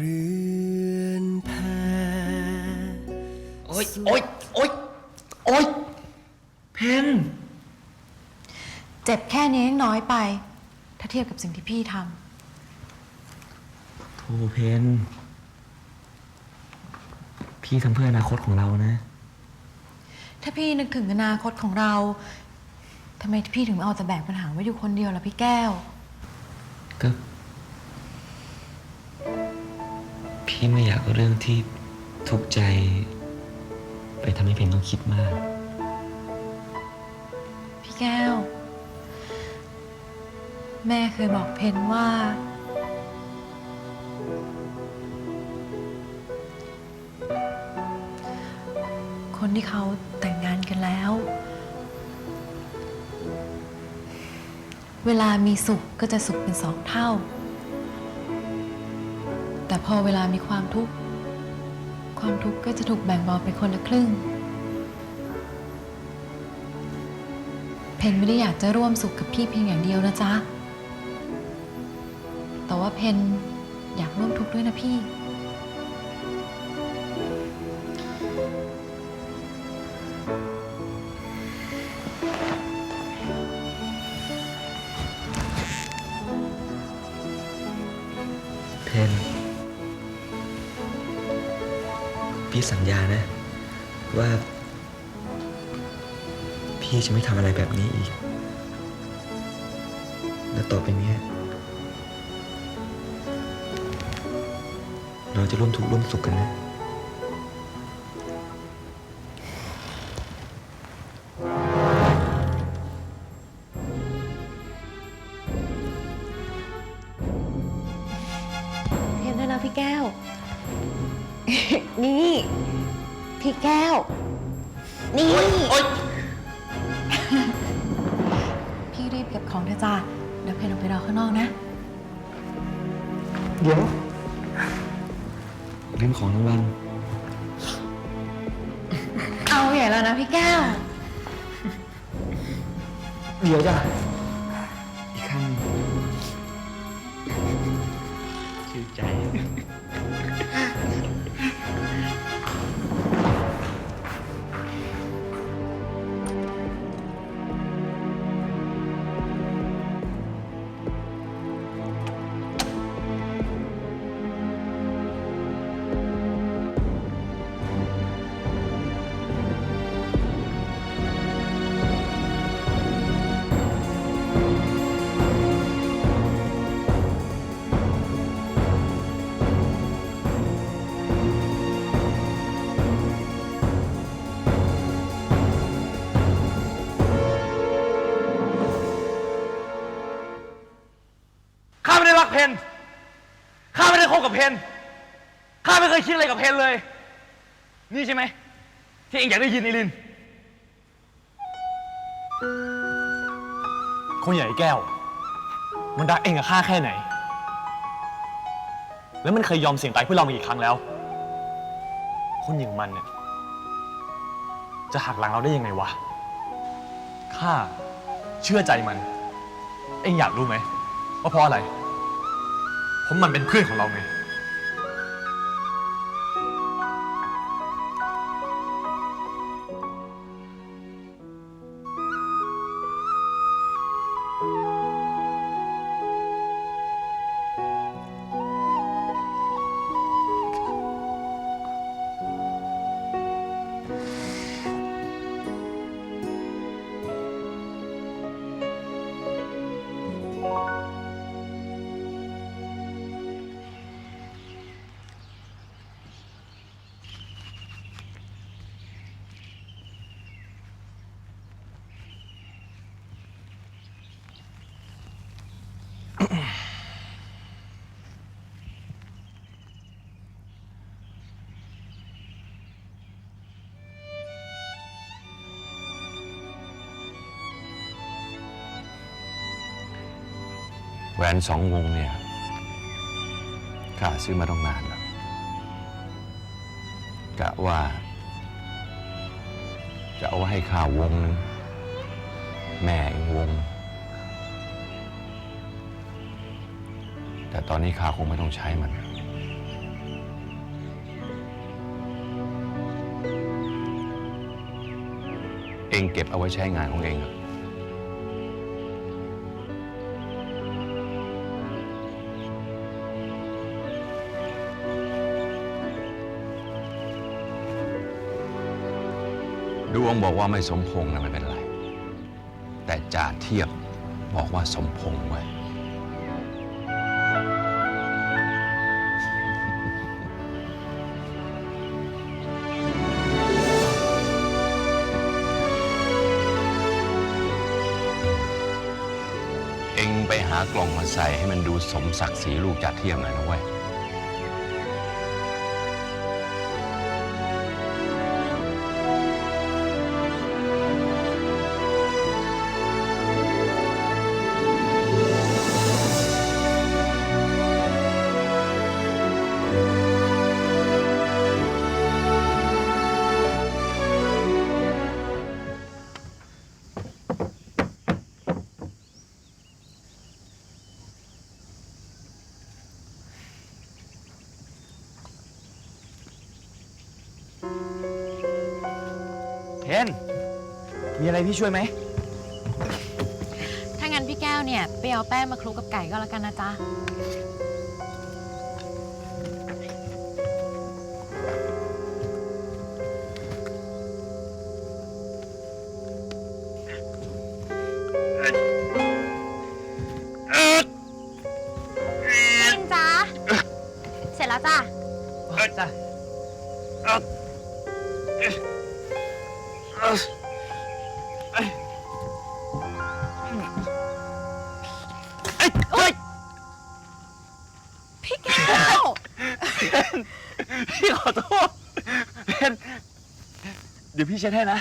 เรือนแพโอ๊ยโอ๊ยโอ๊ยโอ๊ยเพนเจ็บแค่นี้ยังน้อยไป ถ้าเทียบกับสิ่งที่พี่ทโทเพนพี่ทำเพื่ออนาคตของเรานะำถ้าพี่นึกถึงอนาคตของเราทำไมพี่ถึงเอาแต่แบกปัญหาไว้อยู่คนเดียวล่ะพี่แก้ว ก็ พี่ไม่อยากเอาเรื่องที่ทุกข์ใจ ไปทำให้เพนต้องคิดมาก พี่แก้ว แม่เคยบอกเพนว่า คนที่เขาแต่งงานกันแล้ว เวลามีสุขก็จะสุขเป็นสองเท่า พอเวลามีความทุกข์ ความทุกข์ก็จะถูกแบ่งเบาไปคนละครึ่ง เพนไม่ได้อยากจะร่วมสุขกับพี่เพียงอย่างเดียวนะจ๊ะ แต่ว่าเพนอยากร่วมทุกข์ด้วยนะพี่ เพน พี่สัญญานะ ว่า พี่จะไม่ทำอะไรแบบนี้อีก และต่อไปเนี้ย เราจะร่วมทุกข์ร่วมสุขกันนะ พี่แก้ว นี่พี่รีบเก็บของเถอะจ้าเดี๋ยวเพนออกไปรอข้างนอกนะ เดี๋ยวลืมของรางวัลเอาใหญ่แล้วนะพี่แก้ว เดี๋ยวจ้ะอีกครั้งชื่อใจ เพนข้าไม่ได้คบกับเพนข้าไม่เคยคิดอะไรกับเพนเลย นี่ใช่ไหม ที่เองอยากได้ยินไอริน คนใหญ่แก้ว มันรักเองกับข้าแค่ไหน แล้วมันเคยยอมเสี่ยงตายเพื่อเรามากี่ครั้งแล้ว คนอย่างมันเนี่ยจะหักหลังเราได้ยังไงวะ ข้าเชื่อใจมัน เองอยากรู้ไหมว่าเพราะอะไร เพราะมันเป็นเพื่อนของเราไง แหวนสองวงเนี่ยข้าซื้อมาต้องนานแล้วกะว่า จะเอาไว้ให้ข้าวงหนึ่งแม่อีกวง แต่ตอนนี้ข้าคงไม่ต้องใช้มันเองเก็บเอาไว้ใช้งานของเองครั ดวงบอกว่าไม่สมพงษ์นะไม่เป็นไร แต่จ่าเทียบบอกว่าสมพงษ์ไว้ยเองไปหากล่องมาใส่ให้มันดูสมศักดิ์ศรีลูกจ่าเทียมหน่อยนะเว้ย อะไรพี่ช่วยไหม ถ้างั้นพี่แก้วเนี่ยไปเอาแป้งมาคลุกกับไก่ก็แล้วกันนะจ๊ะลินจ้าเสร็จแล้วจ้าเออจ้ะเพี่แก้ว พี่ขอโทษเพนเดี๋ยวพี่เช็ดให้นะ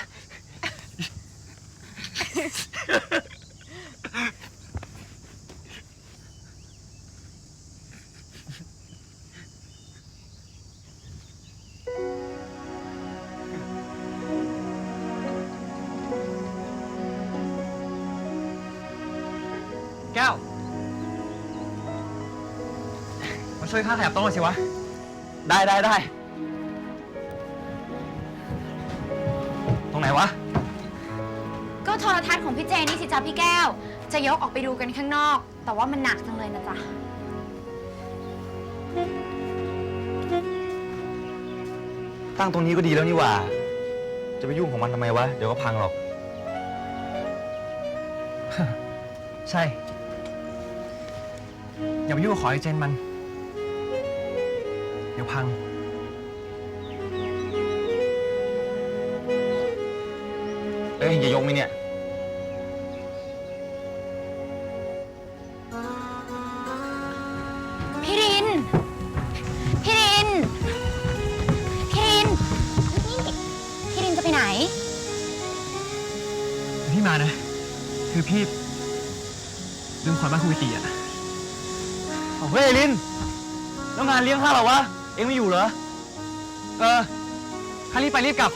ก้ว มาช่วยข้าขยับโต๊ะหน่อยสิวะ ได้ได้ได้ ตรงไหนวะ ก็โทรทัศน์ของพี่เจนี่สิจ้าพี่แก้ว จะยกออกไปดูกันข้างนอก แต่ว่ามันหนักจังเลยนะจ๊ะ ตั้งตรงนี้ก็ดีแล้วนี่หว่า จะไปยุ่งของมันทำไมวะ เดี๋ยวก็พังหรอก ใช่ อย่าไปยุ่งกับขอไอเจนมัน เดี๋ยวพัง เอ้ยอย่ายกมิเนี่ย พี่ริน พี่ริน พี่ริน นี่ พี่รินจะไปไหน พี่มานะ คือพี่ลืมขอนบ้านคุยตีอะ เฮ้ยไอริน แล้วงานเลี้ยงข้าเหรอวะ เอ็งไม่อยู่เหรอ เออข้ารีบไปรีบกลับ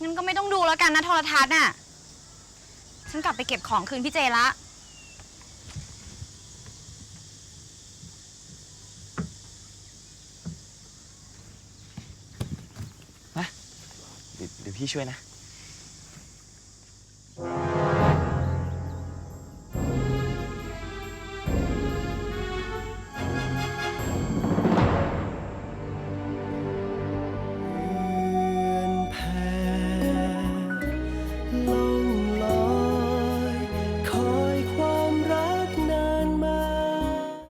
งั้นก็ไม่ต้องดูแล้วกันนะโทรทัศน์น่ะ ฉันกลับไปเก็บของคืนพี่เจละ เดี๋ยวเดี๋ยว พี่ช่วยนะ